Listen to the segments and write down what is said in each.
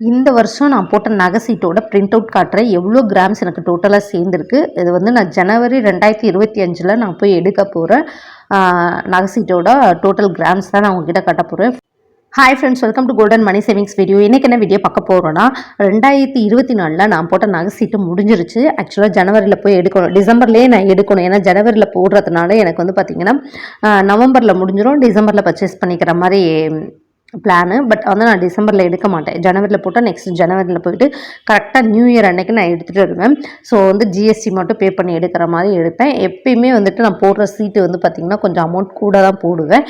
இந்த வருஷம் நான் போட்ட நகை சீட்டோட பிரிண்ட் அவுட் காட்டுறேன். எவ்வளோ கிராம்ஸ் எனக்கு டோட்டலாக சேர்ந்துருக்கு. இது வந்து நான் ஜனவரி ரெண்டாயிரத்தி இருபத்தி அஞ்சில் நான் போய் எடுக்க போகிறேன் நகை சீட்டோட டோட்டல் கிராம்ஸ் தான் நான் உங்ககிட்ட காட்ட போகிறேன் hi friends welcome to golden money savings video இன்றைக்கி என்ன வீடியோ பார்க்க போகிறோன்னா ரெண்டாயிரத்தி இருபத்தி நாலில் நான் போட்ட நகை சீட்டு முடிஞ்சிருச்சு. ஆக்சுவலாக ஜனவரியில் போய் எடுக்கணும். டிசம்பர்லேயே நான் எடுக்கணும். ஏன்னா ஜனவரியில் போடுறதுனால எனக்கு வந்து பார்த்திங்கன்னா நவம்பரில் முடிஞ்சிடும் டிசம்பரில் பர்ச்சேஸ் பண்ணிக்கிற மாதிரி பிளானு பட் வந்து நான் டிசம்பரில் எடுக்க மாட்டேன். ஜனவரியில் போட்டால் நெக்ஸ்ட் ஜனவரியில் போயிட்டு கரெக்டாக நியூ இயர் அன்னைக்கு நான் எடுத்துகிட்டு வருவேன். ஸோ வந்து ஜிஎஸ்டி மட்டும் பே பண்ணி எடுக்கிற மாதிரி எடுப்பேன். எப்பயுமே வந்துட்டு நான் போடுற சீட்டு வந்து பார்த்திங்கன்னா கொஞ்சம் அமௌண்ட் கூட தான் போடுவேன்.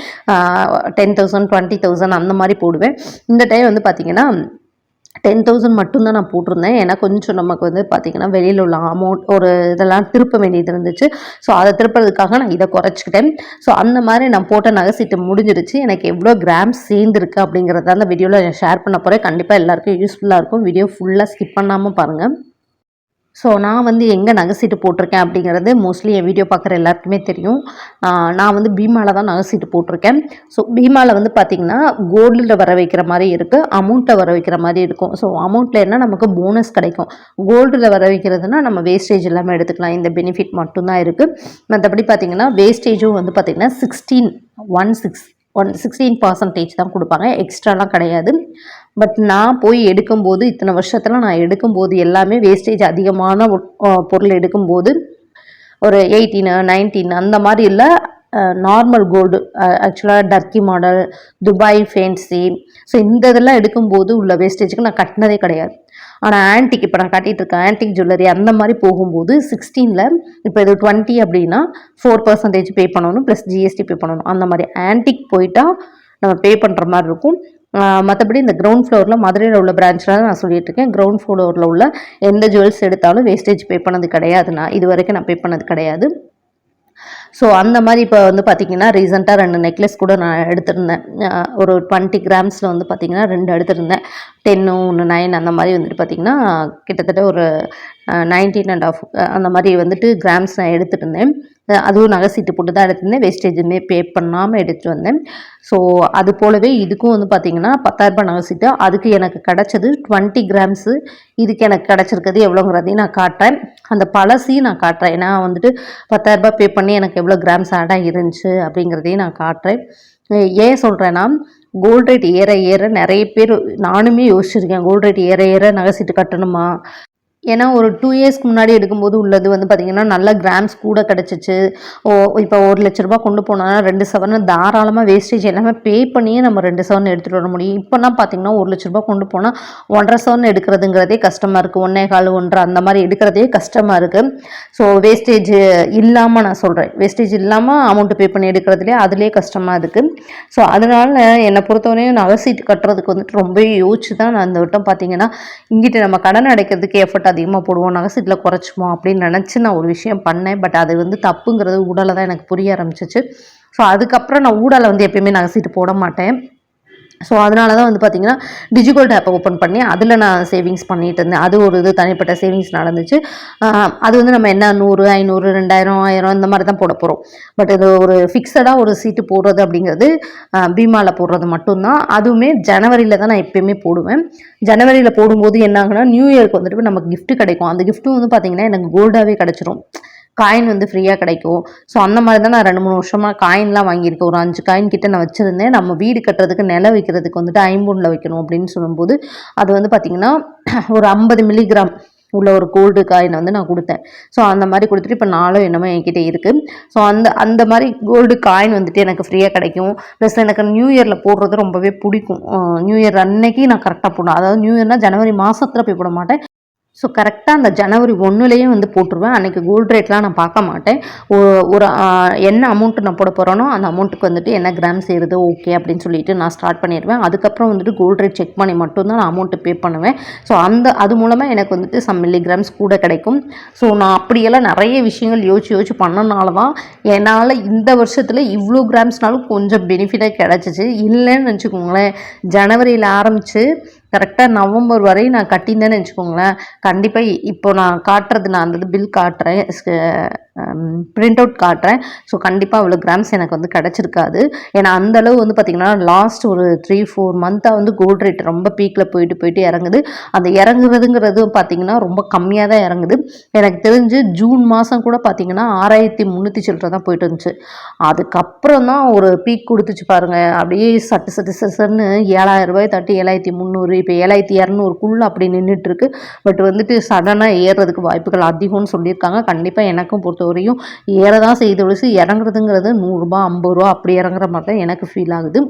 டென் தௌசண்ட் டுவெண்ட்டி தௌசண்ட் அந்த மாதிரி போடுவேன். இந்த டைம் வந்து பார்த்திங்கன்னா டென் தௌசண்ட் மட்டும்தான் நான் போட்டிருந்தேன். ஏன்னா கொஞ்சம் நமக்கு வந்து பார்த்திங்கன்னா வெளியில் உள்ள அமௌண்ட் ஒரு இதெல்லாம் திருப்ப வேண்டியது இருந்துச்சு. ஸோ அதை திருப்புறதுக்காக நான் இதை குறைச்சிக்கிட்டேன். ஸோ அந்த மாதிரி நான் போட்ட நகை சீட்டு முடிஞ்சிருச்சு. எனக்கு எவ்வளோ கிராம்ஸ் சேர்ந்துருக்கு அப்படிங்கிறத அந்த வீடியோவில் நான் ஷேர் பண்ண போகிறேன் கண்டிப்பாக எல்லாருக்கும் யூஸ்ஃபுல்லாக இருக்கும். வீடியோ ஃபுல்லாக ஸ்கிப் பண்ணாமல் பாருங்கள் ஸோ நான் வந்து எங்கே நகை சீட்டு போட்டிருக்கேன் அப்படிங்கிறது மோஸ்ட்லி என் வீடியோ பார்க்குற எல்லாருக்குமே தெரியும். நான் வந்து பீமாவில் தான் நகை சீட்டு போட்டிருக்கேன். ஸோ பீமாவில் வந்து பார்த்திங்கன்னா கோல்டில் வர வைக்கிற மாதிரி இருக்குது அமௌண்ட்டை வர வைக்கிற மாதிரி இருக்கும். ஸோ அமௌண்ட்டில் என்ன நமக்கு போனஸ் கிடைக்கும்? கோல்டில் வர வைக்கிறதுனா நம்ம வேஸ்டேஜ் எல்லாமே எடுத்துக்கலாம். இந்த பெனிஃபிட் மட்டும்தான் இருக்குது மற்றபடி பார்த்திங்கன்னா வேஸ்டேஜும் வந்து பார்த்திங்கன்னா sixteen one six one sixteen percentage தான் கொடுப்பாங்க. எக்ஸ்ட்ராலாம் கிடையாது. பட் நான் போய் எடுக்கும்போது இத்தனை வருஷத்தில் நான் எடுக்கும்போது எல்லாமே வேஸ்டேஜ் அதிகமான பொருள் எடுக்கும்போது ஒரு எயிட்டீனு நைன்டீன் அந்த மாதிரி இல்லை நார்மல் கோல்டு ஆக்சுவலாக Turkey model Dubai fancy so இந்த இதெல்லாம் எடுக்கும்போது உள்ள வேஸ்டேஜுக்கு நான் கட்டினதே கிடையாது. ஆனால் ஆன்டிக் இப்போ நான் கட்டிட்டு இருக்கேன். ஆன்டிக் ஜுவல்லரி அந்த மாதிரி போகும்போது சிக்ஸ்டீனில் இப்போ இது டுவெண்ட்டி அப்படின்னா ஃபோர் பர்சன்டேஜ் பே பண்ணணும் ப்ளஸ் ஜிஎஸ்டி பே பண்ணணும். அந்த மாதிரி ஆன்டிக் போயிட்டால் நம்ம பே பண்ணுற மாதிரி இருக்கும். மற்றபடி இந்த கிரவுண்ட் ஃப்ளோரில் மதுரையில் உள்ள பிரான்ச்சில் தான் நான் சொல்லிட்டு இருக்கேன். கிரவுண்ட் ஃப்ளோரில் உள்ள எந்த ஜுவல்ஸ் எடுத்தாலும் வேஸ்டேஜ் பே பண்ணது கிடையாது. நான் இது வரைக்கும் நான் பே பண்ணது கிடையாது. ஸோ அந்த மாதிரி இப்போ வந்து பார்த்திங்கன்னா ரீசெண்டாக ரெண்டு நெக்லஸ் கூட நான் எடுத்திருந்தேன். ஒரு டுவெண்ட்டி கிராம்ஸில் வந்து பார்த்திங்கன்னா ரெண்டு எடுத்திருந்தேன். டென்னு ஒன்று நைன் அந்த மாதிரி வந்துட்டு பார்த்தீங்கன்னா கிட்டத்தட்ட ஒரு நைன்டீன் அண்ட் ஆஃப் அந்த மாதிரி வந்துட்டு கிராம்ஸ் நான் எடுத்துகிட்டு இருந்தேன். அதுவும் நகை சீட்டு போட்டு தான் எடுத்திருந்தேன் வேஸ்டேஜுமே பே பண்ணாமல் எடுத்துகிட்டு வந்தேன். ஸோ அது போலவே இதுக்கும் வந்து பார்த்தீங்கன்னா பத்தாயிரரூபா நகை சீட்டு. அதுக்கு எனக்கு கிடச்சது டுவெண்ட்டி கிராம்ஸு இதுக்கு எனக்கு கிடச்சிருக்கிறது எவ்வளோங்கிறதையும் நான் காட்டுறேன். அந்த பழசையும் நான் காட்டுறேன். ஏன்னா வந்துட்டு பத்தாயிரரூபா பே பண்ணி எனக்கு எவ்வளோ கிராம்ஸ் ஆடாக இருந்துச்சு அப்படிங்கிறதையும் நான் காட்டுறேன். ஏன் சொல்கிறேன்னா கோல்ட் ரேட் ஏற ஏற நிறைய பேர் நானுமே யோசிச்சிருக்கேன் கோல்ட் ரேட் ஏற ஏற நகை சீட்டு கட்டணுமா? ஏன்னா ஒரு டூ இயர்ஸ்க்கு முன்னாடி எடுக்கும்போது உள்ளது வந்து பார்த்திங்கன்னா நல்ல கிராம்ஸ் கூட கிடச்சிச்சு. ஓ இப்போ ஒரு லட்ச ரூபா கொண்டு போனால் ரெண்டு சவரன் தாராளமாக வேஸ்டேஜ் எல்லாமே பே பண்ணியே நம்ம ரெண்டு சவரன் எடுத்துகிட்டு வர முடியும். இப்போலாம் பார்த்திங்கன்னா ஒரு லட்ச ரூபாய் கொண்டு போனால் ஒன்றரை சவரன் எடுக்கிறதுங்கிறதே கஷ்டமாக இருக்குது ஒன்றே கால் ஒன்றரை அந்த மாதிரி எடுக்கிறதே கஷ்டமாக இருக்குது ஸோ வேஸ்டேஜ் இல்லாமல் நான் சொல்கிறேன் வேஸ்டேஜ் இல்லாமல் அமௌண்ட்டு பே பண்ணி எடுக்கிறதுலே அதுலேயே கஷ்டமாக இருக்குது ஸோ அதனால் என்னை பொறுத்தவரையும் நகை சீட்டு கட்டுறதுக்கு வந்துட்டு ரொம்ப யோசிச்சு தான் நான் அந்த விட்டம் பார்த்தீங்கன்னா இங்கிட்ட நம்ம கடன் அடைக்கிறதுக்கு எஃபர்ட் அதிகமாக போடுவோம் நகை சீட்டில் அப்படின்னு நினச்சி நான் ஒரு விஷயம் பண்ணேன். பட் அது வந்து தப்புங்கிறது ஊடால தான் எனக்கு புரிய ஆரம்பிச்சிச்சு. ஸோ அதுக்கப்புறம் நான் ஊடால வந்து எப்பயுமே நகை சீட்டு போட மாட்டேன். ஸோ அதனால தான் வந்து பார்த்தீங்கன்னா டிஜிகோல்ட் ஆப்பை ஓப்பன் பண்ணி அதில் நான் சேவிங்ஸ் பண்ணிட்டு இருந்தேன். அது ஒரு இது தனிப்பட்ட சேவிங்ஸ் நடந்துச்சு. அது வந்து நம்ம என்ன நூறு ஐநூறு ரெண்டாயிரம் ஆயிரம் இந்த மாதிரி தான் போட போகிறோம் பட் இது ஒரு ஃபிக்ஸடாக ஒரு சீட்டு போடுறது அப்படிங்கிறது பீமாவில் போடுறது மட்டும்தான். அதுவுமே ஜனவரியில் தான் நான் எப்பயுமே போடுவேன். ஜனவரியில் போடும்போது என்ன நியூ இயர்க்கு வந்துட்டு நமக்கு கிஃப்ட் கிடைக்கும். அந்த கிஃப்ட்டும் வந்து பார்த்தீங்கன்னா எனக்கு கோல்டாகவே கிடச்சிரும். காயின் வந்து ஃப்ரீயாக கிடைக்கும். ஸோ அந்த மாதிரி தான் நான் ரெண்டு மூணு வருஷமாக காயின்லாம் வாங்கியிருக்கேன். ஒரு அஞ்சு காயின் கிட்ட நான் வச்சுருந்தேன். நம்ம வீடு கட்டுறதுக்கு நில வைக்கிறதுக்கு வந்துட்டு ஐம்பூனில் வைக்கணும் அப்படின்னு சொல்லும்போது அது வந்து பார்த்திங்கன்னா ஒரு ஐம்பது மில்லிகிராம் உள்ள ஒரு கோல்டு காயின் வந்து நான் கொடுத்தேன். ஸோ அந்த மாதிரி கொடுத்துட்டு இப்போ நாலும் என்னமோ என்கிட்ட இருக்குது ஸோ அந்த அந்த மாதிரி கோல்டு காயின் வந்துட்டு எனக்கு ஃப்ரீயாக கிடைக்கும். ப்ளஸ் எனக்கு நியூ இயரில் போடுறது ரொம்பவே பிடிக்கும். நியூ இயர் அன்னைக்கு நான் கரெக்டாக போடணும். அதாவது நியூ இயர்னால் ஜனவரி மாதத்தில் போய் போட மாட்டேன். ஸோ கரெக்டாக அந்த ஜனவரி ஒன்றுலேயே வந்து போட்டுருவேன். அன்றைக்கி கோல்ட் ரேட்லாம் நான் பார்க்க மாட்டேன். ஒரு என்ன அமௌண்ட்டு நான் போட போகிறேனோ அந்த அமௌண்ட்டுக்கு வந்துட்டு என்ன கிராம் செய்கிறது ஓகே அப்படின்னு சொல்லிட்டு நான் ஸ்டார்ட் பண்ணிடுவேன். அதுக்கப்புறம் வந்துட்டு கோல்ட் ரேட் செக் பண்ணி மட்டும்தான் நான் அமௌண்ட்டு பே பண்ணுவேன். ஸோ அந்த அது மூலமாக எனக்கு வந்துட்டு சம் மில்லிகிராம்ஸ் கூட கிடைக்கும். ஸோ நான் அப்படியெல்லாம் நிறைய விஷயங்கள் யோசிச்சு யோசிச்சு பண்ணனால தான் என்னால் இந்த வருஷத்தில் இவ்வளோ கிராம்ஸ்னாலும் கொஞ்சம் பெனிஃபிட்டாக கிடச்சிச்சு. இல்லைன்னு வச்சுக்கோங்களேன். ஜனவரியில் ஆரம்பித்து கரெக்டாக நவம்பர் வரையும் நான் கட்டியிருந்தேன்னு வச்சுக்கோங்களேன். கண்டிப்பாக இப்போ நான் காட்டுறது நான் அந்த பில் காட்டுறேன். Um, பிரிண்ட் அவுட் காட்டுறேன். ஸோ கண்டிப்பாக அவ்வளோ கிராம்ஸ் எனக்கு வந்து கிடச்சிருக்காது. ஏன்னா அந்த அளவு வந்து பார்த்திங்கன்னா லாஸ்ட் ஒரு த்ரீ ஃபோர் மந்த்தாக வந்து கோல்ட் ரேட் ரொம்ப பீக்கில் போயிட்டு போயிட்டு இறங்குது. அந்த இறங்குறதுங்கிறது பார்த்திங்கன்னா ரொம்ப கம்மியாக தான் இறங்குது. எனக்கு தெரிஞ்சு ஜூன் மாதம் கூட பார்த்திங்கன்னா ஆறாயிரத்தி முந்நூற்றி சில்லரை தான் போயிட்டு இருந்துச்சு. அதுக்கப்புறம் தான் ஒரு பீக் கொடுத்துச்சு பாருங்கள் அப்படியே சட்டு சட்டு சட்டுன்னு ஏழாயிரம் ரூபாய் தட்டி ஏழாயிரத்தி முந்நூறு இப்போ ஏழாயிரத்தி இரநூறுக்குள்ளே அப்படி நின்றுட்டுருக்கு பட் வந்துட்டு சடனாக ஏறுறதுக்கு வாய்ப்புகள் அதிகம்னு சொல்லியிருக்காங்க. கண்டிப்பாக எனக்கும் வரையும் ஏற தான் செய்து ஒழிச்சு இறங்குறதுங்கிறது நூறுரூபா ஐம்பது ரூபா அப்படி இறங்குற மாதிரி தான் எனக்கு ஃபீல் ஆகுது.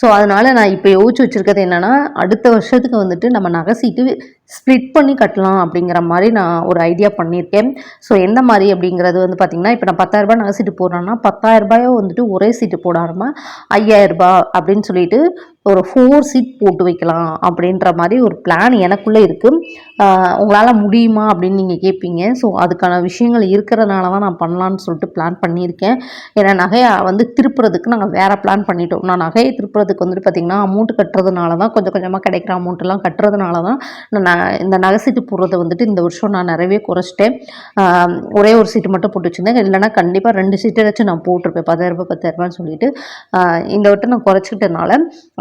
ஸோ அதனால் நான் இப்போ யோசிச்சு வச்சுருக்கிறது என்னென்னா அடுத்த வருஷத்துக்கு வந்துட்டு நம்ம நகை சீட்டு ஸ்ப்ளிட் பண்ணி கட்டலாம் அப்படிங்கிற மாதிரி நான் ஒரு ஐடியா பண்ணியிருக்கேன். ஸோ எந்த மாதிரி அப்படிங்கிறது வந்து பார்த்திங்கன்னா இப்போ நான் பத்தாயிரரூபா நகை சீட்டு போடுறேன்னா பத்தாயிரரூபாயோ வந்துட்டு ஒரே சீட்டு போடாமல் ஐயாயிரரூபா அப்படின்னு சொல்லிட்டு ஒரு ஃபோர் சீட் போட்டு வைக்கலாம் அப்படின்ற மாதிரி ஒரு பிளான் எனக்குள்ளே இருக்குது உங்களால் முடியுமா அப்படின்னு நீங்கள் கேட்பீங்க ஸோ அதுக்கான விஷயங்கள் இருக்கிறதுனால தான் நான் பண்ணலான்னு சொல்லிட்டு பிளான் பண்ணியிருக்கேன். ஏன்னா நகையை வந்து திருப்புறதுக்கு நாங்கள் வேறு பிளான் பண்ணிட்டோம். நான் நகையை திருப்புறதுக்கு வந்துட்டு பார்த்திங்கன்னா அமௌண்ட் கட்டுறதுனால தான் கொஞ்சம் கொஞ்சமாக கிடைக்கிற அமௌண்ட்டெல்லாம் கட்டுறதுனால தான் நான் இந்த நகை சீட்டு போடுறத வந்துட்டு இந்த வருஷம் நான் நிறையவே குறைச்சிட்டேன். ஒரே ஒரு சீட்டு மட்டும் போட்டு வச்சுருந்தேன். இல்லைனா கண்டிப்பாக ரெண்டு சீட்டு வச்சு நான் போட்டிருப்பேன். பத்தாயிரரூபா பத்தாயிரரூபான்னு சொல்லிட்டு. இந்த வட்டம் நான் குறைச்சிக்கிட்டனால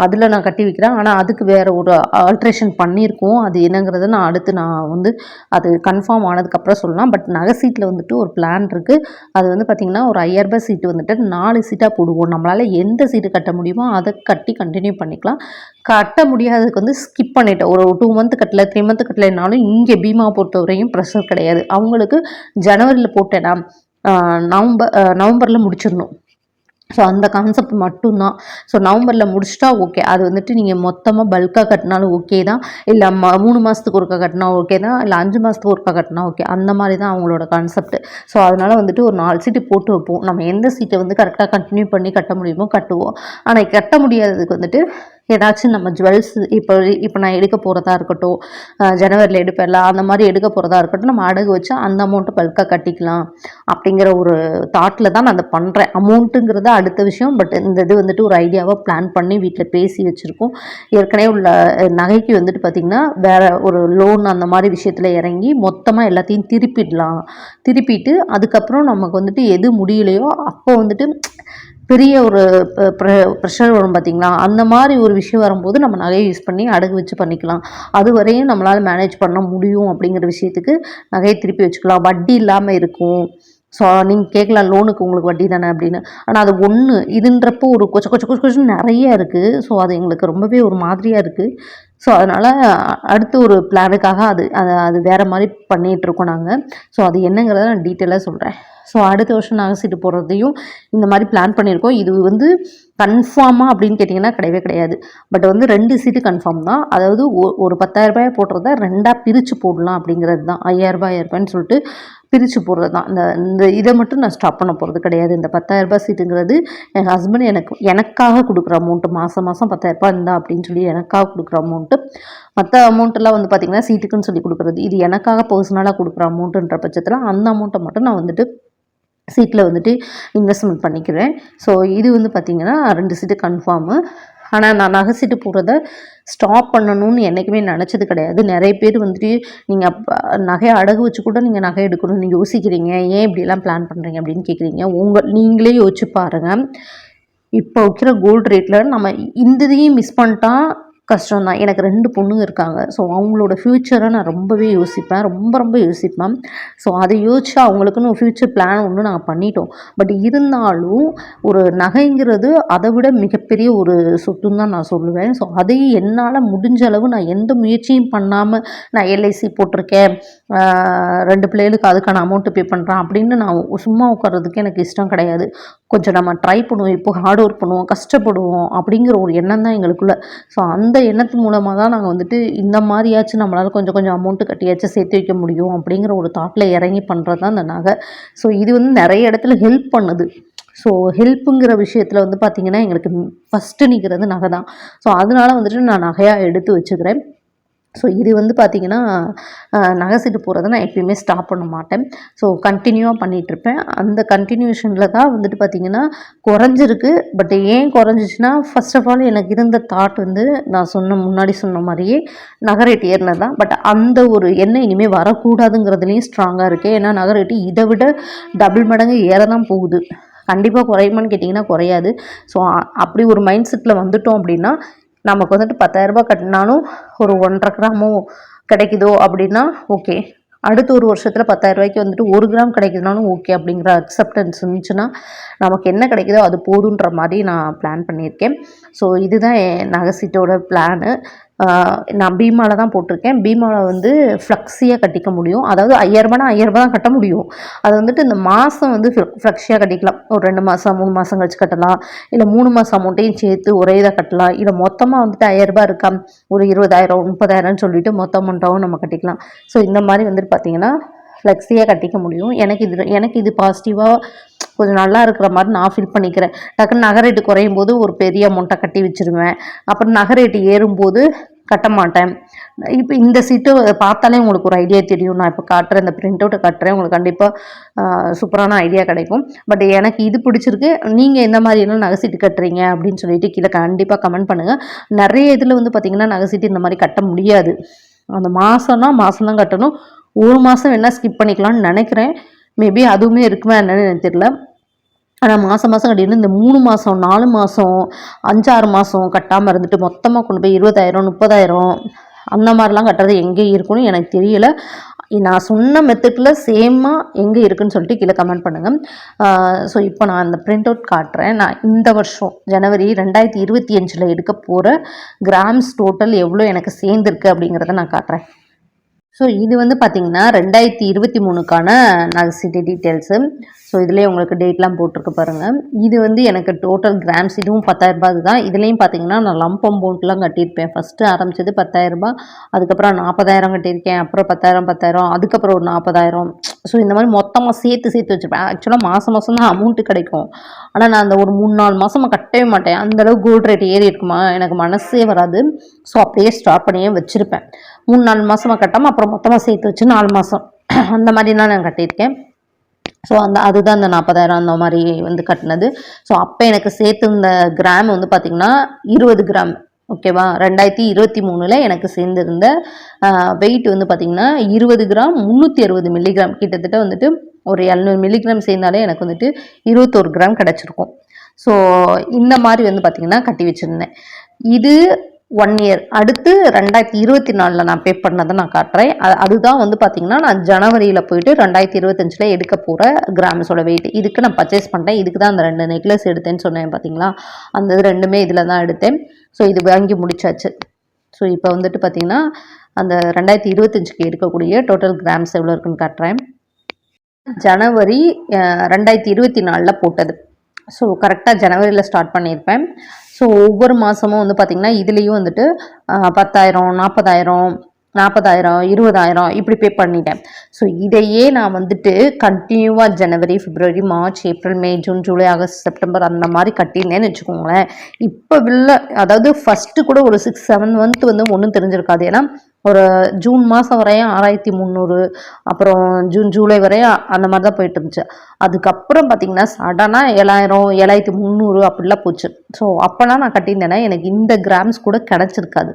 அதில் நான் கட்டி வைக்கிறேன். ஆனால் அதுக்கு வேறு ஒரு ஆல்ட்ரேஷன் பண்ணியிருக்கோம். அது என்னங்கிறத நான் அடுத்து நான் வந்து அது கன்ஃபார்ம் ஆனதுக்கப்புறம் சொல்லலாம். பட் நகை சீட்டில் வந்துட்டு ஒரு பிளான் இருக்குது அது வந்து பார்த்திங்கன்னா ஒரு ஐயாயிரரூபா சீட்டு வந்துட்டு நாலு சீட்டாக போடுவோம். நம்மளால் எந்த சீட்டு கட்ட முடியுமோ அதை கட்டி கண்டினியூ பண்ணிக்கலாம். கட்ட முடியாததுக்கு வந்து ஸ்கிப் பண்ணிட்டேன் ஒரு டூ மந்த் கட்டல த்ரீ மந்த் கட்டலைனாலும் இங்கே பீமா பொறுத்தவரையும் ப்ரெஷர் கிடையாது. அவங்களுக்கு ஜனவரியில் போட்டேன்னா நவம்பர் நவம்பரில் முடிச்சிடணும். ஸோ அந்த கான்செப்ட் மட்டும்தான். ஸோ நவம்பரில் முடிச்சிட்டா ஓகே அது வந்துட்டு நீங்கள் மொத்தமாக பல்காக கட்டினாலும் ஓகே தான். இல்லை ம மூணு மாதத்துக்கு ஒருக்கா கட்டினா ஓகே தான். இல்லை அஞ்சு மாதத்துக்கு ஒருக்கா கட்டினா ஓகே அந்த மாதிரி தான் அவங்களோட கான்செப்ட் ஸோ அதனால் வந்துட்டு ஒரு நாலு சீட்டு போட்டு வைப்போம். நம்ம எந்த சீட்டை வந்து கரெக்டாக கண்டினியூ பண்ணி கட்ட முடியுமோ கட்டுவோம். ஆனால் கட்ட முடியாததுக்கு வந்துட்டு ஏதாச்சும் நம்ம ஜுவல்ஸ் இப்போ இப்போ நான் எடுக்க போகிறதா இருக்கட்டும் ஜனவரியில் எடுப்பேன்ல அந்த மாதிரி எடுக்க போகிறதா இருக்கட்டும் நம்ம அடகு வச்சு அந்த அமௌண்ட்டை பல்காக கட்டிக்கலாம். அப்படிங்கிற ஒரு தாட்டில் தான் நான் அதை பண்ணுறேன் அமௌண்ட்டுங்கிறது அடுத்த விஷயம் பட் இந்த இது வந்துட்டு ஒரு ஐடியாவாக பிளான் பண்ணி வீட்டில் பேசி வச்சுருக்கோம். ஏற்கனவே உள்ள நகைக்கு வந்துட்டு பார்த்திங்கன்னா வேறு ஒரு லோன் அந்த மாதிரி விஷயத்தில் இறங்கி மொத்தமாக எல்லாத்தையும் திருப்பிடலாம். திருப்பிட்டு அதுக்கப்புறம் நமக்கு வந்துட்டு எது முடியலையோ அப்போ வந்துட்டு பெரிய ஒரு ப்ரெஷர் வரும் பார்த்திங்களா அந்த மாதிரி ஒரு விஷயம் வரும்போது நம்ம நகையை யூஸ் பண்ணி அடகு வச்சு பண்ணிக்கலாம். அது வரையும் நம்மளால் மேனேஜ் பண்ண முடியும் அப்படிங்கிற விஷயத்துக்கு நகையை திருப்பி வச்சுக்கலாம். வட்டி இல்லாமல் இருக்கும். ஸோ நீங்கள் கேட்கலாம் லோனுக்கு உங்களுக்கு வட்டி தானே அப்படின்னு. ஆனால் அது ஒன்று இதுன்றப்போ ஒரு கொச்ச கொச்ச கொச்ச கொச்சு நிறைய இருக்குது ஸோ அது எங்களுக்கு ரொம்பவே ஒரு மாதிரியாக இருக்குது ஸோ அதனால் அடுத்த ஒரு பிளானுக்காக அது அது அது வேறு மாதிரி பண்ணிகிட்ருக்கோம் நாங்கள் ஸோ அது என்னங்கிறத நான் டீட்டெயிலாக சொல்கிறேன் ஸோ அடுத்த வருஷம் நாங்கள் சீட்டு போடுறதையும் இந்த மாதிரி பிளான் பண்ணியிருக்கோம். இது வந்து கன்ஃபார்மாக அப்படின்னு கேட்டிங்கன்னா கிடையவே கிடையாது. பட் வந்து ரெண்டு சீட்டு கன்ஃபார்ம் தான். அதாவது ஒரு பத்தாயிரரூபாய் போடுறத ரெண்டாக பிரித்து போடலாம் அப்படிங்கிறது தான். ஐயாயிரரூபா ஐயாயிரரூபான்னு சொல்லிட்டு பிரித்து போடுறது தான். இந்த இந்த இதை மட்டும் நான் ஸ்டாப் பண்ண போகிறது கிடையாது. இந்த பத்தாயிரரூபா சீட்டுங்கிறது என் ஹஸ்பண்ட் எனக்கு எனக்காக கொடுக்குற அமௌண்ட்டு மாதம் மாதம் பத்தாயிரரூபா இருந்தா அப்படின்னு சொல்லி எனக்காக கொடுக்குற அமௌண்ட்டு மற்ற அமௌண்ட்டெல்லாம் வந்து பார்த்திங்கன்னா சீட்டுக்குன்னு சொல்லி கொடுக்குறது. இது எனக்காக பர்சனலாக கொடுக்குற அமௌண்ட்டுன்ற பட்சத்தில் அந்த அமௌண்ட்டை மட்டும் நான் வந்துட்டு சீட்டில் வந்துட்டு இன்வெஸ்ட்மெண்ட் பண்ணிக்கிறேன். ஸோ இது வந்து பார்த்திங்கன்னா ரெண்டு சீட்டு கன்ஃபார்மு ஆனால் நான் நகை சீட்டு போடுறத ஸ்டாப் பண்ணணும்னு என்றைக்குமே நினச்சது கிடையாது. நிறைய பேர் வந்துட்டு நீங்கள் நகையை அடகு வச்சு கூட நீங்கள் நகை எடுக்கணும்னு யோசிக்கிறீங்க. ஏன் இப்படிலாம் பிளான் பண்ணுறீங்க அப்படின்னு கேட்குறீங்க உங்கள் நீங்களே யோசிச்சு பாருங்கள் இப்போ வைக்கிற கோல்டு ரேட்டில் நம்ம இந்த இதையும் மிஸ் பண்ணிட்டா கஷ்டம் தான் எனக்கு ரெண்டு பொண்ணுங்க இருக்காங்க. ஸோ அவங்களோட ஃப்யூச்சரை நான் ரொம்பவே யோசிப்பேன். ரொம்ப ரொம்ப யோசிப்பேன். ஸோ அதை யோசிச்சு அவங்களுக்குன்னு ஃப்யூச்சர் பிளான் ஒன்று நாங்கள் பண்ணிட்டோம். பட் இருந்தாலும் ஒரு நகைங்கிறது அதை விட மிகப்பெரிய ஒரு சொத்துன்னு தான் நான் சொல்லுவேன். ஸோ அதையும் என்னால் முடிஞ்ச அளவு நான் எந்த முயற்சியும் பண்ணாமல் நான் எல்ஐசி போட்டிருக்கேன். ரெண்டு பிள்ளைகளுக்கு அதுக்கான அமௌண்ட்டு பே பண்ணுறேன் அப்படின்னு நான் சும்மா உட்கார்றதுக்கு எனக்கு இஷ்டம் கிடையாது. கொஞ்சம் நம்ம ட்ரை பண்ணுவோம். இப்போ ஹார்ட் ஒர்க் பண்ணுவோம் கஷ்டப்படுவோம் அப்படிங்கிற ஒரு எண்ணம் தான் எங்களுக்குள்ள. ஸோ அந்த எண்ணத்து மூலமாக தான் நாங்கள் வந்துட்டு இந்த மாதிரியாச்சும் நம்மளால் கொஞ்சம் கொஞ்சம் அமௌண்ட்டு கட்டியாச்சும் சேர்த்து வைக்க முடியும் அப்படிங்கிற ஒரு தாட்டில் இறங்கி பண்ணுறது தான் அந்த நகை. ஸோ இது வந்து நிறைய இடத்துல ஹெல்ப் பண்ணுது. ஸோ ஹெல்ப்புங்கிற விஷயத்தில் வந்து பார்த்திங்கன்னா எங்களுக்கு ஃபஸ்ட்டு நிற்கிறது நகை தான். ஸோ அதனால வந்துட்டு நான் நகையாக எடுத்து வச்சுக்கிறேன். ஸோ இது வந்து பார்த்திங்கன்னா நகை போகிறத நான் எப்பயுமே ஸ்டாப் பண்ண மாட்டேன். ஸோ கண்டினியூவாக பண்ணிகிட்ருப்பேன் அந்த கண்டினியூஷனில் தான் வந்துட்டு பார்த்திங்கன்னா குறைஞ்சிருக்கு. பட் ஏன் குறைஞ்சிச்சுன்னா ஃபர்ஸ்ட் ஆஃப் ஆல் எனக்கு இருந்த தாட் வந்து நான் சொன்ன முன்னாடி சொன்ன மாதிரியே நகை ஏறினது தான். பட் அந்த ஒரு எண்ணம் இனிமேல் வரக்கூடாதுங்கிறதுலையும் ஸ்ட்ராங்காக இருக்குது ஏன்னா நகை ரேட்டு இதை விட டபுள் மடங்கு ஏற தான் போகுது. கண்டிப்பாக குறையுமான்னு கேட்டிங்கன்னா குறையாது. ஸோ அப்படி ஒரு மைண்ட் செட்டில் வந்துட்டோம் அப்படின்னா நமக்கு வந்துட்டு பத்தாயிரரூபா கட்டினாலும் ஒரு ஒன்றரை கிராமோ கிடைக்குதோ அப்படின்னா ஓகே. அடுத்த ஒரு வருஷத்தில் பத்தாயிரரூபாய்க்கு வந்துட்டு ஒரு கிராம் கிடைக்குதுனாலும் ஓகே அப்படிங்கிற அக்செப்டன்ஸ் இருந்துச்சுன்னா நமக்கு என்ன கிடைக்குதோ அது போதுன்ற மாதிரி நான் பிளான் பண்ணியிருக்கேன். ஸோ இதுதான் என் நகை சீட்டோட பிளானு நான் பீமாவில் தான் போட்டிருக்கேன். பீமாவில் வந்து ஃப்ளக்ஸியாக கட்டிக்க முடியும். அதாவது ஐயாயிரரூபானா ஐயாயிரரூபா தான் கட்ட முடியும். அது வந்துட்டு இந்த மாதம் வந்து ஃப்ளக்ஸியாக கட்டிக்கலாம். ஒரு ரெண்டு மாதம் மூணு மாதம் கழிச்சு கட்டலாம். இல்லை மூணு மாதம் அமௌண்ட்டையும் சேர்த்து ஒரே இதாக கட்டலாம். இல்லை மொத்தமாக வந்துட்டு ஐயாயிரரூபா இருக்கா? ஒரு இருபதாயிரம் முப்பதாயிரம்னு சொல்லிட்டு மொத்த அமௌண்ட்டாகவும் நம்ம கட்டிக்கலாம். ஸோ இந்த மாதிரி வந்துட்டு பார்த்திங்கன்னா ஃப்ளெக்ஸியாக கட்டிக்க முடியும். எனக்கு இது எனக்கு இது பாசிட்டிவாக கொஞ்சம் நல்லா இருக்கிற மாதிரி நான் ஃபீல் பண்ணிக்கிறேன். டக்குன்னு நகை ரேட்டு குறையும் போது ஒரு பெரிய அமௌண்ட்டை கட்டி வச்சுருவேன். அப்புறம் நகை ரேட்டு ஏறும்போது கட்ட மாட்டேன். இப்போ இந்த சீட்டு பார்த்தாலே உங்களுக்கு ஒரு ஐடியா தெரியும். நான் இப்போ காட்டுறேன் இந்த பிரிண்ட் அவுட்டை கட்டுறேன். உங்களுக்கு கண்டிப்பாக சூப்பரான ஐடியா கிடைக்கும். பட் எனக்கு இது பிடிச்சிருக்கு. நீங்கள் எந்த மாதிரியெல்லாம் நகை சீட்டு கட்டுறீங்க அப்படின்னு சொல்லிட்டு கீழே கண்டிப்பாக கமெண்ட் பண்ணுங்கள் நிறைய இதில் வந்து பார்த்திங்கன்னா நகை சீட்டு இந்த மாதிரி கட்ட முடியாது. அந்த மாதம்னா மாதம் தான் கட்டணும். ஒரு மாதம் வேணால் ஸ்கிப் பண்ணிக்கலாம்னு நினைக்கிறேன். மேபி அதுவுமே இருக்குமே என்னன்னு எனக்கு தெரியல. ஆனால் மாதம் மாதம் கட்டிட்டு இந்த மூணு மாதம் நாலு மாதம் அஞ்சாறு மாதம் கட்டாமல் இருந்துட்டு மொத்தமாக கொண்டு போய் இருபதாயிரம் முப்பதாயிரம் அந்த மாதிரிலாம் கட்டுறது எங்கே இருக்குன்னு எனக்கு தெரியல. நான் சொன்ன மெத்தடில் சேமாக எங்கே இருக்குன்னு சொல்லிட்டு கீழே கமெண்ட் பண்ணுங்கள் ஸோ இப்போ நான் அந்த பிரிண்ட் அவுட் காட்டுறேன். நான் இந்த வருஷம் ஜனவரி ரெண்டாயிரத்தி இருபத்தி அஞ்சில் எடுக்க போகிற கிராம்ஸ் டோட்டல் எவ்வளோ எனக்கு சேர்ந்துருக்கு அப்படிங்கிறத நான் காட்டுறேன். ஸோ இது வந்து பார்த்தீங்கன்னா ரெண்டாயிரத்தி இருபத்தி மூணுக்கான நகை டீட்டெயில்ஸு ஸோ இதுலேயே உங்களுக்கு டேட்லாம் போட்டிருக்கு பாருங்கள் இது வந்து எனக்கு டோட்டல் கிராம்ஸ் இதுவும் பத்தாயிரரூபா தான் இதுலேயும் பார்த்தீங்கன்னா நான் லம்ப் அமௌண்ட்லாம் கட்டியிருப்பேன். ஃபஸ்ட்டு ஆரம்பித்தது பத்தாயிரரூபா அதுக்கப்புறம் நாற்பதாயிரம் கட்டியிருக்கேன். அப்புறம் பத்தாயிரம் பத்தாயிரம் அதுக்கப்புறம் ஒரு நாற்பதாயிரம். ஸோ இந்த மாதிரி மொத்தமாக சேர்த்து சேர்த்து வச்சுருப்பேன். ஆக்சுவலாக மாதம் மாதம் தான் அமௌண்ட்டு கிடைக்கும். ஆனால் நான் அந்த ஒரு மூணு நாலு மாதமாக கட்டவே மாட்டேன். அந்தளவு கோல்டு ரேட் ஏறி இருக்குமா? எனக்கு மனசே வராது. ஸோ அப்படியே ஸ்டாப் பண்ணியே வச்சுருப்பேன். மூணு நாலு மாதமாக கட்டாமல் அப்புறம் மொத்தமாக சேர்த்து வச்சு நாலு மாதம் அந்த மாதிரிலாம் நான் கட்டியிருக்கேன். ஸோ அந்த அதுதான் அந்த நாற்பதாயிரம் அந்த மாதிரி வந்து கட்டினது. ஸோ அப்போ எனக்கு சேர்த்து இந்த கிராம் வந்து பார்த்திங்கன்னா இருபது கிராம் ஓகேவா ரெண்டாயிரத்தி இருபத்தி மூணில் எனக்கு சேர்ந்துருந்த வெயிட் வந்து பார்த்திங்கன்னா இருபது கிராம் முந்நூற்றி அறுபது மில்லிகிராம் கிட்டத்தட்ட வந்துட்டு ஒரு எழுநூறு மில்லிகிராம் சேர்ந்தாலே எனக்கு வந்துட்டு இருபத்தோரு கிராம் கிடச்சிருக்கும். ஸோ இந்த மாதிரி வந்து பார்த்திங்கன்னா கட்டி வச்சுருந்தேன். இது ஒன் இயர் அடுத்து ரெண்டாயிரத்தி இருபத்தி நாலில் நான் பே பண்ணதை நான் காட்டுறேன். அதுதான் வந்து பார்த்திங்கன்னா நான் ஜனவரியில் போயிட்டு ரெண்டாயிரத்தி இருபத்தஞ்சில் எடுக்க போகிற கிராம்ஸோட வெயிட் இதுக்கு நான் பர்ச்சேஸ் பண்ணிட்டேன் இதுக்கு தான் அந்த ரெண்டு நெக்லஸ் எடுத்தேன்னு சொன்னேன் பார்த்தீங்களா அந்த இது ரெண்டுமே இதில் தான் எடுத்தேன். ஸோ இது வாங்கி முடிச்சாச்சு. ஸோ இப்போ வந்துட்டு பார்த்தீங்கன்னா அந்த ரெண்டாயிரத்தி இருபத்தஞ்சுக்கு எடுக்கக்கூடிய டோட்டல் கிராம்ஸ் எவ்வளோ இருக்குன்னு காட்டுறேன். ஜனவரி ரெண்டாயிரத்தி இருபத்தி நாலில் போட்டது. ஸோ கரெக்டாக ஜனவரியில் ஸ்டார்ட் பண்ணியிருப்பேன். ஸோ ஒவ்வொரு மாதமும் வந்து பார்த்திங்கன்னா இதுலேயும் வந்துட்டு பத்தாயிரம் நாற்பதாயிரம் நாற்பதாயிரம் இருபதாயிரம் இப்படி பே பண்ணிட்டேன். ஸோ இதையே நான் வந்துட்டு கண்டினியூவாக ஜனவரி பிப்ரவரி மார்ச் ஏப்ரல் மே ஜூன் ஜூலை ஆகஸ்ட் செப்டம்பர் அந்த மாதிரி கட்டியிருந்தேன்னு வச்சுக்கோங்களேன். இப்போ வில்ல அதாவது ஃபஸ்ட்டு கூட ஒரு சிக்ஸ் செவன் மந்த் வந்து ஒன்றும் தெரிஞ்சிருக்காது. ஏன்னா ஒரு ஜூன் மாதம் வரையும் ஆறாயிரத்தி முந்நூறு அப்புறம் ஜூன் ஜூலை வரையும் அந்த மாதிரி தான் போயிட்டு இருந்துச்சு. அதுக்கப்புறம் பார்த்தீங்கன்னா சடனாக ஏழாயிரம் ஏழாயிரத்தி முந்நூறு அப்படிலாம் போச்சு. ஸோ அப்போலாம் நான் கட்டியிருந்தேன்னா எனக்கு இந்த கிராம்ஸ் கூட கிடச்சிருக்காது.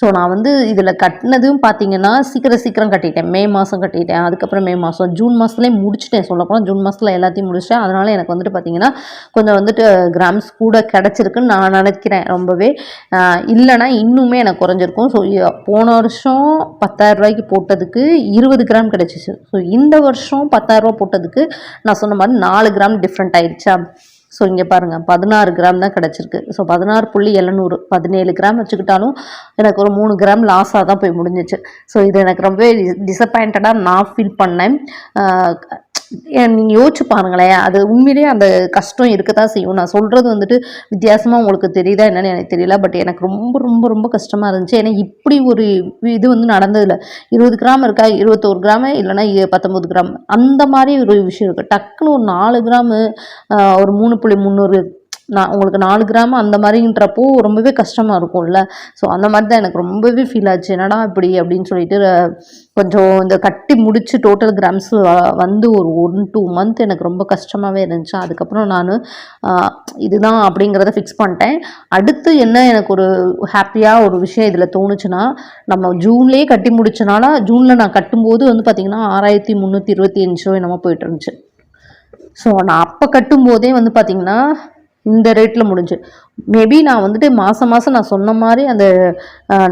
ஸோ நான் வந்து இதில் கட்டினதும் பார்த்தீங்கன்னா சீக்கிரம் சீக்கிரம் கட்டிட்டேன். மே மாதம் கட்டிட்டேன். அதுக்கப்புறம் மே மாதம் ஜூன் மாதத்துலேயே முடிச்சிட்டேன் சொல்லப்போனால் ஜூன் மாதத்தில் எல்லாத்தையும் முடிச்சிட்டேன். அதனால் எனக்கு வந்துட்டு பார்த்தீங்கன்னா கொஞ்சம் வந்துட்டு கிராம்ஸ் கூட கிடச்சிருக்குன்னு நான் நினைக்கிறேன் ரொம்பவே. இல்லைனா இன்னுமே எனக்கு குறைஞ்சிருக்கும். ஸோ போன வருஷம் பத்தாயிரம் ரூபாய்க்கு போட்டதுக்கு இருபது கிராம் கிடச்சிச்சு. ஸோ இந்த வருஷம் பத்தாயிரரூபா போட்டதுக்கு நான் சொன்ன மாதிரி நாலு கிராம் டிஃப்ரெண்ட் ஆயிடுச்சா? ஸோ இங்கே பாருங்கள் பதினாறு கிராம் தான் கிடச்சிருக்கு. ஸோ பதினாறு புள்ளி எழுநூறு பதினேழு கிராம் வச்சுக்கிட்டாலும் எனக்கு ஒரு மூணு கிராம் லாஸாக தான் போய் முடிஞ்சிச்சு. ஸோ இது எனக்கு ரொம்பவே டிசப்பாயிண்டடாக நான் ஃபீல் பண்ணேன். நீங்கள் யோசிச்சு பாருங்களேன். அது உண்மையிலேயே அந்த கஷ்டம் இருக்க தான் செய்யும். நான் சொல்கிறது வந்துட்டு வித்தியாசமாக உங்களுக்கு தெரியுதா என்னன்னு எனக்கு தெரியல. பட் எனக்கு ரொம்ப ரொம்ப ரொம்ப கஷ்டமாக இருந்துச்சு. ஏன்னா இப்படி ஒரு இது வந்து நடந்ததில்ல. இருபது கிராம் இருக்கா? இருபத்தோரு கிராமு? இல்லைனா பத்தொம்பது கிராம். அந்த மாதிரி ஒரு விஷயம் இருக்குது டக்குன்னு ஒரு நாலு கிராமு ஒரு மூணு புள்ளி முந்நூறு நான் உங்களுக்கு நாலு கிராம் அந்த மாதிரின்றப்போ ரொம்பவே கஷ்டமாக இருக்கும்ல. ஸோ அந்த மாதிரி தான் எனக்கு ரொம்பவே ஃபீல் ஆச்சு. என்னடா இப்படி அப்படின்னு சொல்லிட்டு கொஞ்சம் இந்த கட்டி முடித்து டோட்டல் கிராம்ஸ் வந்து ஒரு ஒன் டூ மந்த் எனக்கு ரொம்ப கஷ்டமாகவே இருந்துச்சு. அதுக்கப்புறம் நான் இதுதான் அப்படிங்கிறத ஃபிக்ஸ் பண்ணிட்டேன். அடுத்து என்ன எனக்கு ஒரு ஹாப்பியாக ஒரு விஷயம் இதில் தோணுச்சுன்னா நம்ம ஜூன்லேயே கட்டி முடிச்சனால ஜூனில் நான் கட்டும்போது வந்து பார்த்திங்கன்னா ஆறாயிரத்தி முந்நூற்றி இருபத்தி அஞ்சோ என்னமோ போயிட்டு இருந்துச்சு. ஸோ நான் அப்போ கட்டும்போதே வந்து பார்த்திங்கன்னா இந்த ரேட்டில் முடிஞ்சு. மேபி நான் வந்துட்டு மாதம் மாதம் நான் சொன்ன மாதிரி அந்த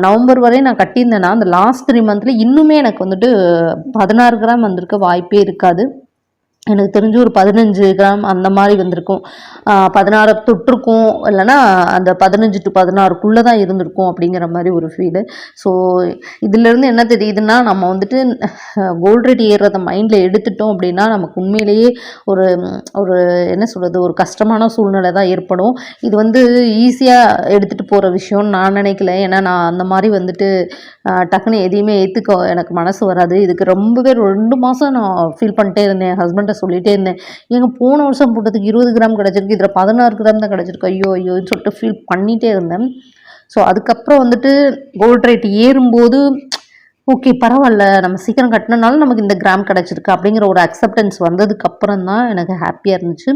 நவம்பர் வரையும் நான் கட்டியிருந்தேன்னா அந்த லாஸ்ட் த்ரீ மந்த்தில் இன்னுமே எனக்கு வந்துட்டு பதினாறு கிராம் வந்திருக்க வாய்ப்பே இருக்காது. எனக்கு தெரிஞ்சு ஒரு பதினஞ்சு கிராம் அந்த மாதிரி வந்திருக்கும். பதினாறு தொட்டிருக்கும். இல்லைன்னா அந்த பதினஞ்சு டு பதினாறுக்குள்ளே தான் இருந்திருக்கும் அப்படிங்கிற மாதிரி ஒரு ஃபீலு ஸோ இதுலேருந்து என்ன தெரியுதுன்னா நம்ம வந்துட்டு கோல்டு ரேட் ஏறுறத மைண்டில் எடுத்துட்டோம் அப்படின்னா நமக்கு உண்மையிலேயே ஒரு ஒரு என்ன சொல்கிறது ஒரு கஷ்டமான சூழ்நிலை தான் ஏற்படும். இது வந்து ஈஸியாக எடுத்துகிட்டு போகிற விஷயம்னு நான் நினைக்கல. ஏன்னா நான் அந்த மாதிரி வந்துட்டு டக்குன்னு எதையுமே ஏற்றுக்க எனக்கு மனசு வராது. இதுக்கு ரொம்பவே ரெண்டு மாதம் நான் ஃபீல் பண்ணிட்டே இருந்தேன். என் ஹஸ்பண்டை சொல்லிகிட்டே இருந்தேன். எங்கள் போன வருஷம் போட்டதுக்கு இருபது கிராம் கிடச்சிருக்கு இதில் பதினாறு கிராம் தான் கிடச்சிருக்கு. ஐயோ ஐயோன்னு சொல்லிட்டு ஃபீல் பண்ணிகிட்டே இருந்தேன். ஸோ அதுக்கப்புறம் வந்துட்டு கோல்ட் ரேட் ஏறும்போது ஓகே பரவாயில்ல. நம்ம சீக்கிரம் கட்டினனால நமக்கு இந்த கிராம் கிடச்சிருக்கு அப்படிங்கிற ஒரு அக்செப்டன்ஸ் வந்ததுக்கு அப்புறம் தான் எனக்கு ஹாப்பியாக இருந்துச்சு.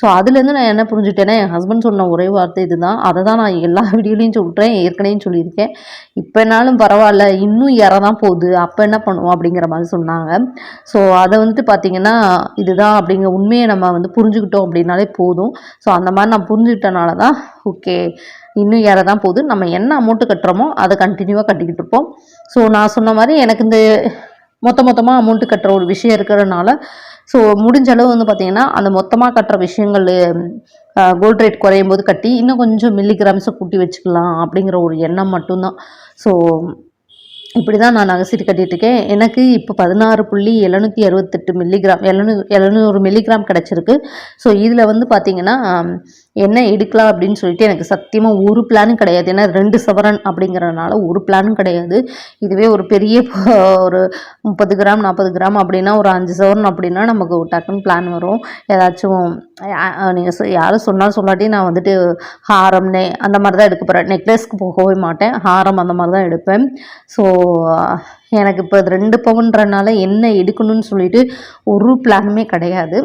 ஸோ அதுலேருந்து நான் என்ன புரிஞ்சுட்டேன்னா என் ஹஸ்பண்ட் சொன்ன ஒரே வார்த்தை இதுதான். அதை தான் நான் எல்லா வீடியோலையும் சொல்கிறேன் ஏற்கனவே சொல்லியிருக்கேன். இப்போனாலும் பரவாயில்ல. இன்னும் இற தான் போகுது. அப்போ என்ன பண்ணுவோம் அப்படிங்கிற மாதிரி சொன்னாங்க. ஸோ அதை வந்துட்டு பார்த்தீங்கன்னா இதுதான் அப்படிங்கிற உண்மையை நம்ம வந்து புரிஞ்சுக்கிட்டோம் அப்படின்னாலே போதும். ஸோ அந்த மாதிரி நான் புரிஞ்சுக்கிட்டனால தான் ஓகே இன்னும் ஏற தான் போகுது. நம்ம என்ன அமௌண்ட்டு கட்டுறோமோ அதை கண்டினியூவாக கட்டிக்கிட்டு இருப்போம். ஸோ நான் சொன்ன மாதிரி எனக்கு இந்த மொத்த மொத்தமாக அமௌண்ட்டு கட்டுற ஒரு விஷயம் இருக்கிறதுனால ஸோ முடிஞ்ச அளவு வந்து பார்த்திங்கன்னா அந்த மொத்தமாக கட்டுற விஷயங்கள் கோல்ட் ரேட் குறையும் போது கட்டி இன்னும் கொஞ்சம் மில்லிகிராம்ஸை கூட்டி வச்சுக்கலாம் அப்படிங்கிற ஒரு எண்ணம் மட்டும்தான். ஸோ இப்படி தான் நான் நகை சீட்டு இருக்கேன். எனக்கு இப்போ பதினாறு புள்ளி எழுநூற்றி அறுபத்தெட்டு மில்லிகிராம் எழுநூ எழுநூறு மில்லிகிராம் கிடச்சிருக்கு. ஸோ இதில் வந்து பார்த்திங்கன்னா என்ன எடுக்கலாம் அப்படின்னு சொல்லிட்டு எனக்கு சத்தியமாக ஒரு பிளானும் கிடையாது. ஏன்னா ரெண்டு சவரன் அப்படிங்கிறதுனால ஒரு பிளானும் கிடையாது. இதுவே ஒரு பெரிய ஒரு முப்பது கிராம் நாற்பது கிராம் அப்படின்னா ஒரு அஞ்சு சவரன் அப்படின்னா நமக்கு ஒரு டக்குன்னு பிளான் வரும். ஏதாச்சும் நீங்கள் யாரும் சொன்னாலும் சொல்லாட்டி நான் வந்துட்டு ஹாரம் நெ அந்த மாதிரி தான் எடுக்க போகிறேன் நெக்லஸ்க்கு போகவே மாட்டேன். ஹாரம் அந்த மாதிரி தான் எடுப்பேன். ஸோ எனக்கு இப்போ ரெண்டு பவுன்றனால என்ன எடுக்கணும்னு சொல்லிட்டு ஒரு பிளானுமே கிடையாது.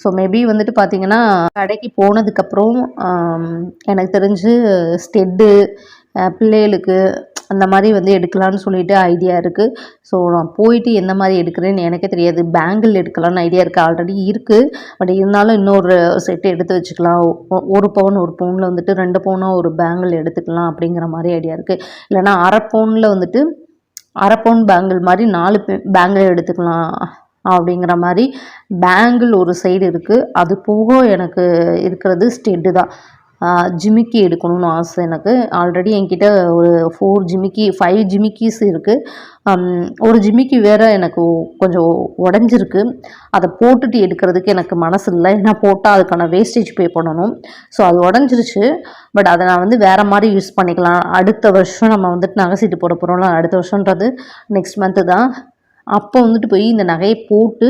ஸோ மேபி வந்துட்டு பார்த்தீங்கன்னா கடைக்கு போனதுக்கப்புறம் எனக்கு தெரிஞ்சு ஸ்டெட்டு பிள்ளைகளுக்கு அந்த மாதிரி வந்து எடுக்கலாம்னு சொல்லிட்டு ஐடியா இருக்குது ஸோ நான் போயிட்டு எந்த மாதிரி எடுக்கிறேன்னு எனக்கே தெரியாது. பேங்கிள் எடுக்கலாம்னு ஐடியா இருக்குது ஆல்ரெடி இருக்குது பட் இருந்தாலும் இன்னொரு செட்டு எடுத்து வச்சுக்கலாம். ஒரு பவுன் ஒரு பவுனில் வந்துட்டு ரெண்டு பவுனாக ஒரு பேங்கிள் எடுத்துக்கலாம் அப்படிங்கிற மாதிரி ஐடியா இருக்குது இல்லைன்னா அரை பவுனில் வந்துட்டு அரை பவுன் பேங்கிள் மாதிரி நாலு பேங்கிள் எடுத்துக்கலாம். அப்படிங்கிற மாதிரி பேங்கிள் ஒரு சைடு இருக்குது அது போக எனக்கு இருக்கிறது ஸ்டெட்டு தான். ஜிமிக்கி எடுக்கணும்னு ஆசை எனக்கு. ஆல்ரெடி என்கிட்ட ஒரு ஃபோர் ஜிமிக்கி ஃபைவ் ஜிமிக்கிஸ் இருக்குது ஒரு ஜிமிக்கி வேறு எனக்கு கொஞ்சம் உடஞ்சிருக்கு. அதை போட்டுட்டு எடுக்கிறதுக்கு எனக்கு மனசு இல்லை. ஏன்னா போட்டால் அதுக்கான வேஸ்டேஜ் பே பண்ணணும். ஸோ அது உடஞ்சிருச்சு. பட் அதை நான் வந்து வேறு மாதிரி யூஸ் பண்ணிக்கலாம். அடுத்த வருஷம் நம்ம வந்துட்டு நகை சீட்டு போட போகிறோம்ல அடுத்த வருஷன்றது நெக்ஸ்ட் மந்த்து தான். அப்போ வந்துட்டு போய் இந்த நகையை போட்டு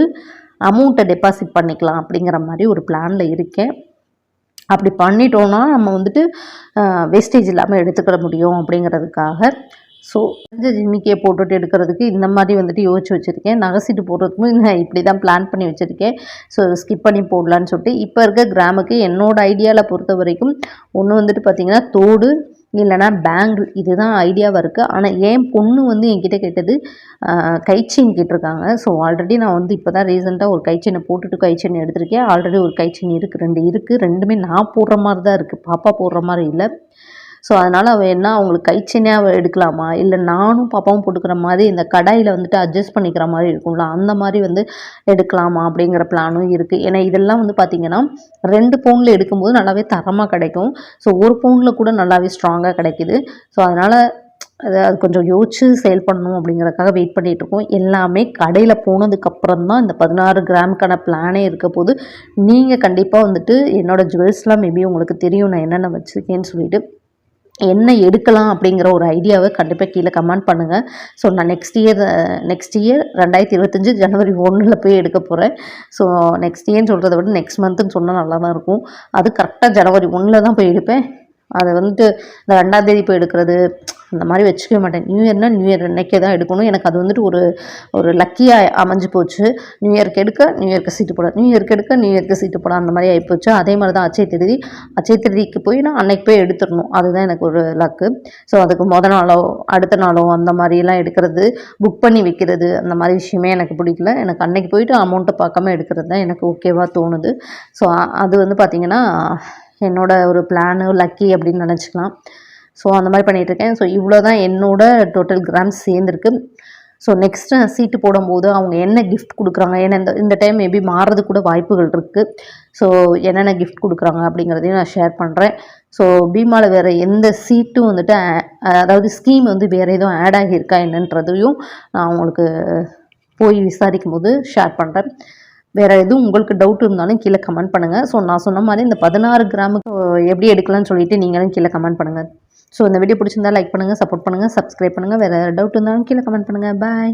அமௌண்ட்டை டெபாசிட் பண்ணிக்கலாம் அப்படிங்கிற மாதிரி ஒரு பிளானில் இருக்கேன். அப்படி பண்ணிட்டோன்னா நம்ம வந்துட்டு வேஸ்டேஜ் இல்லாமல் எடுத்துக்கிட முடியும் அப்படிங்கிறதுக்காக. ஸோ இந்த ஜிம்மிக்கியை போட்டுட்டு எடுக்கிறதுக்கு இந்த மாதிரி வந்துட்டு யோசிச்சு வச்சுருக்கேன். நகை சீட்டு போடுறதுக்கும் நான் இப்படி தான் பிளான் பண்ணி வச்சுருக்கேன். ஸோ ஸ்கிப் பண்ணி போடலான்னு சொல்லிட்டு இப்போ இருக்க கிராமுக்கு என்னோடய ஐடியாவில் பொறுத்த வரைக்கும் ஒன்று வந்துட்டு பார்த்திங்கன்னா தோடு இல்லைனா பேங்கிள் இதுதான் ஐடியாவாக இருக்குது ஆனால் என் பொண்ணு வந்து என்கிட்ட கேட்டது கைச்செயின் கேட்டிருக்காங்க. ஸோ ஆல்ரெடி நான் வந்து இப்போ தான் ரீசெண்டாக ஒரு கைச்செயினை போட்டுட்டு கைச்செயின் எடுத்திருக்கேன். ஆல்ரெடி ஒரு கைச்செயின் இருக்குது ரெண்டு இருக்குது ரெண்டுமே நான் போடுற மாதிரி தான் இருக்குது பாப்பா போடுற மாதிரி இல்லை. ஸோ அதனால் அவள் என்ன அவங்களுக்கு கைச்செயினாக அவள் எடுக்கலாமா? இல்லை நானும் பாப்பாவும் போட்டுக்கிற மாதிரி இந்த கடாயில் வந்துட்டு அட்ஜஸ்ட் பண்ணிக்கிற மாதிரி இருக்கும்ல அந்த மாதிரி வந்து எடுக்கலாமா அப்படிங்கிற பிளானும் இருக்குது ஏன்னா இதெல்லாம் வந்து பார்த்திங்கன்னா ரெண்டு பவுனில் எடுக்கும்போது நல்லாவே தரமாக கிடைக்கும். ஸோ ஒரு பவுனில் கூட நல்லாவே ஸ்ட்ராங்காக கிடைக்குது. ஸோ அதனால் அது அது கொஞ்சம் யோசிச்சு செயல் பண்ணணும் அப்படிங்கிறதுக்காக வெயிட் பண்ணிகிட்டு இருக்கோம். எல்லாமே கடையில் போனதுக்கப்புறம் தான் இந்த பதினாறு கிராமுக்கான பிளானே இருக்க போது நீங்கள் கண்டிப்பாக வந்துட்டு என்னோடய ஜுவல்ஸ்லாம் மேபி உங்களுக்கு தெரியும் நான் என்னென்ன வச்சுருக்கேன்னு சொல்லிட்டு. என்ன எடுக்கலாம் அப்படிங்கிற ஒரு ஐடியாவை கண்டிப்பாக கீழே கமெண்ட் பண்ணுங்கள் ஸோ நான் நெக்ஸ்ட் இயர் நெக்ஸ்ட் இயர் ரெண்டாயிரத்தி இருபத்தஞ்சி ஜனவரி ஒன்றில் போய் எடுக்க போகிறேன் ஸோ நெக்ஸ்ட் இயர்னு சொல்கிறத விட நெக்ஸ்ட் மந்த்துன்னு சொன்னால் நல்லா தான் இருக்கும். அது கரெக்டாக ஜனவரி ஒன்றில் தான் போய் எடுப்பேன். அதை வந்துட்டு இந்த ரெண்டாம் தேதி போய் எடுக்கிறது அந்த மாதிரி வச்சுக்கவே மாட்டேன். நியூ இயர்னால் நியூ இயர் அன்னைக்கே தான் எடுக்கணும். எனக்கு அது வந்துட்டு ஒரு ஒரு லக்கியாக அமைஞ்சு போச்சு. நியூ இயர்க்கு எடுக்க நியூ இயர்க்கு சீட்டு போட. நியூ இயர்க்கு எடுக்க நியூ இயர்க்கு சீட்டு போட. அந்த மாதிரி ஆகிப்போச்சு அதே மாதிரி தான் அச்சய திருதி அச்சய திருதிக்கு போய் நான் அன்னைக்கு போய் எடுத்துடணும். அதுதான் எனக்கு ஒரு லக்கு ஸோ அதுக்கு மொதல் நாளோ அடுத்த நாளோ அந்த மாதிரிலாம் எடுக்கிறது புக் பண்ணி வைக்கிறது அந்த மாதிரி விஷயமே எனக்கு பிடிக்கல. எனக்கு அன்னைக்கு போயிட்டு அமௌண்ட்டை பார்க்காம எடுக்கிறது தான் எனக்கு ஓகேவாக தோணுது. ஸோ அது வந்து பார்த்திங்கன்னா என்னோட ஒரு பிளானு லக்கி அப்படின்னு நினச்சிக்கலாம். ஸோ அந்த மாதிரி பண்ணிகிட்ருக்கேன் ஸோ இவ்வளோ தான் என்னோட டோட்டல் கிராம்ஸ் சேர்ந்துருக்கு. ஸோ நெக்ஸ்ட்டு நான் சீட்டு போடும்போது அவங்க என்ன கிஃப்ட் கொடுக்குறாங்க? ஏன்னா இந்த இந்த டைம் மேபி மாறுறது கூட வாய்ப்புகள் இருக்குது ஸோ என்னென்ன கிஃப்ட் கொடுக்குறாங்க அப்படிங்கிறதையும் நான் ஷேர் பண்ணுறேன் ஸோ பீமாவில் வேறு எந்த சீட்டும் வந்துட்டு அதாவது ஸ்கீம் வந்து வேறு எதுவும் ஆட் ஆகியிருக்கா என்னன்றதையும் நான் உங்களுக்கு போய் விசாரிக்கும் போது ஷேர் பண்ணுறேன் வேறு எதுவும் உங்களுக்கு டவுட் இருந்தாலும் கீழே கமெண்ட் பண்ணுங்கள் ஸோ நான் சொன்ன மாதிரி இந்த பதினாறு கிராமுக்கு எப்படி எடுக்கலாம்னு சொல்லிட்டு நீங்களும் கீழே கமெண்ட் பண்ணுங்கள் ஸோ இந்த வீடியோ பிடிச்சிருந்தா லைக் பண்ணுங்கள் சப்போர்ட் பண்ணுங்கள் சப்ஸ்கிரைப் பண்ணுங்கள் வேறு டவுட் இருந்தாலும் கீழே கமெண்ட் பண்ணுங்கள் பாய்